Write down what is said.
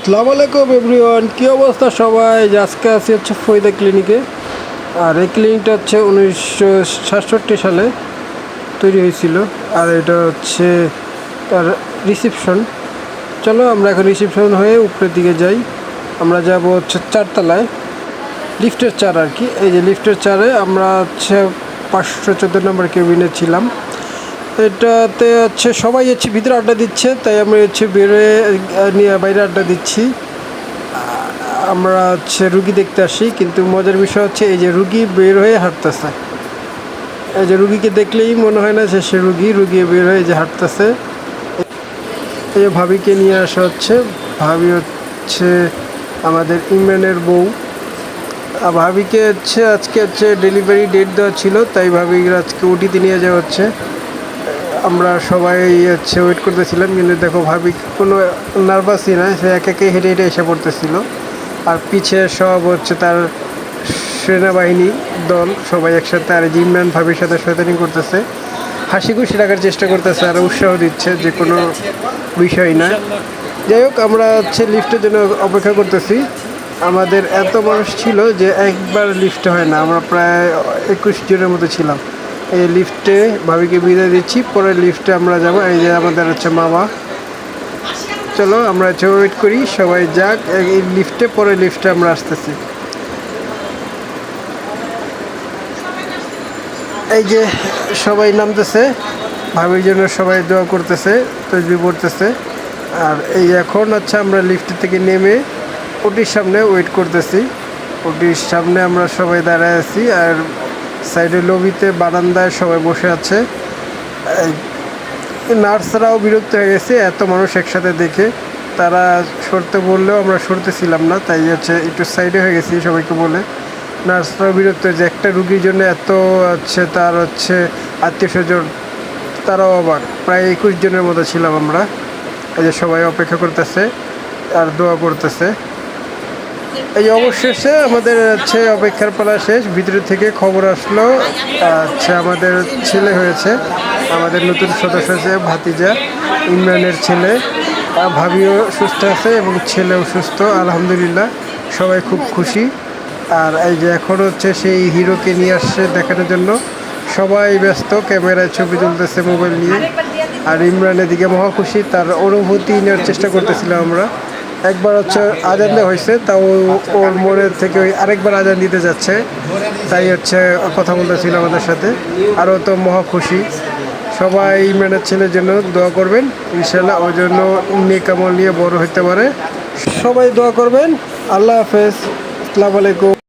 আসসালামু আলাইকুম এভরিওয়ান। কী অবস্থা সবাই? আজকে আছি হচ্ছে ফরিদা ক্লিনিকে। আর এই ক্লিনিকটা হচ্ছে উনিশশো সাতষট্টি সালে তৈরি হয়েছিল। আর এটা হচ্ছে তার রিসেপশন। চলো আমরা এখন রিসেপশন হয়ে উপরের দিকে যাই। আমরা যাব হচ্ছে চারতলায়। লিফটের চার আর কি। এই যে লিফটের চারে আমরা হচ্ছে পাঁচশো চোদ্দ নম্বর কেবিনে ছিলাম। এটাতে হচ্ছে সবাই হচ্ছে ভিতরে আড্ডা দিচ্ছে, তাই আমরা হচ্ছে বেরোয় নিয়ে বাইরে আড্ডা দিচ্ছি। আমরা হচ্ছে রুগী দেখতে আসি, কিন্তু মজার বিষয় হচ্ছে এই যে রুগী বের হয়ে হাঁটতেছে। এই যে রুগীকে দেখলেই মনে হয় না যে সে রুগী রুগী বের হয়ে যে হাঁটতেছে। এই ভাবিকে নিয়ে আসা হচ্ছে, ভাবি হচ্ছে আমাদের ইমরানের বউ। ভাবিকে হচ্ছে আজকে হচ্ছে ডেলিভারি ডেট দেওয়া ছিল, তাই ভাবিকে আজকে ওটিতে নিয়ে যাওয়া হচ্ছে। আমরা সবাই হচ্ছে ওয়েট করতেছিলাম, কিন্তু দেখো ভাবি কোনো নার্ভাসই না সে এক একে হেঁটে হেঁটে এসে পড়তেছিল। আর পিছে সব হচ্ছে তার সেনাবাহিনী দল সবাই একসাথে, আর জিমম্যান ভাবির সাথে শয়তানি করতেছে। হাসি খুশি রাখার চেষ্টা করতেছে, আর উৎসাহ দিচ্ছে যে কোনো বিষয় না। যাই হোক, আমরা হচ্ছে লিফটের জন্য অপেক্ষা করতেছি। আমাদের এত মানুষ ছিল যে একবার লিফটে হয় না, আমরা প্রায় একুশ জনের মতো ছিলাম। এই লিফটে ভাবিকে বিদায় দিচ্ছি। পরে লিফটে আমরা যাব। এই যে আমাদের হচ্ছে মামা। চলো, আমরা হচ্ছে ওয়েট করি। সবাই যাক, এই লিফটে পরে লিফটে আমরা আসতেছি। এই যে সবাই নামতেছে। ভাবির জন্য সবাই দোয়া করতেছে, তসবি পড়তেছে। আর এই এখন হচ্ছে আমরা লিফট থেকে নেমে ওটির সামনে ওয়েট করতেছি। ওটির সামনে আমরা সবাই দাঁড়ায় আছি। আর সাইডে লবিতে বারান্দায় সবাই বসে আছে। নার্সরাও বিরক্ত হয়ে গেছে, এত মানুষ একসাথে দেখে। তারা সরতে বললেও আমরা সরতেছিলাম না, তাই হচ্ছে একটু সাইডে হয়ে গেছি সবাইকে বলে। নার্সরাও বিরক্ত হয়েছে, একটা রুগীর জন্য এত হচ্ছে তার হচ্ছে আত্মীয় স্বজন, তারাও আবার প্রায় একুশ জনের মতো ছিলাম আমরা। এই যে সবাই অপেক্ষা করতেছে আর দোয়া করতেছে। এই অবশেষে আমাদের হচ্ছে অপেক্ষার পালা শেষ। ভিতরে থেকে খবর আসলো আচ্ছা আমাদের ছেলে হয়েছে, আমাদের নতুন সদস্য আছে ভাতিজা, ইমরানের ছেলে। ভাবিও সুস্থ আছে এবং ছেলেও সুস্থ, আলহামদুলিল্লাহ, সবাই খুব খুশি। আর এই যে এখন হচ্ছে সেই হিরোকে নিয়ে আসছে দেখানোর জন্য। সবাই ব্যস্ত, ক্যামেরায় ছবি তুলতেছে মোবাইল নিয়ে। আর ইমরান এদিকে মহা খুশি, তার অনুভূতি নেওয়ার চেষ্টা করতেছিলাম আমরা। একবার হচ্ছে আজান দেওয়া হয়েছে, তাও ওর মনে থেকে ওই আরেকবার আজান দিতে যাচ্ছে। তাই হচ্ছে কথা বলতেছিল আমাদের সাথে। আরও তো মহা খুশি। সবাই ইমরানের ছেলের জন্য দোয়া করবেন। ইনশাল্লাহ ওর জন্য নিকামল নিয়ে বড় হইতে পারে। সবাই দোয়া করবেন। আল্লাহ হাফেজ। আসসালামু আলাইকুম।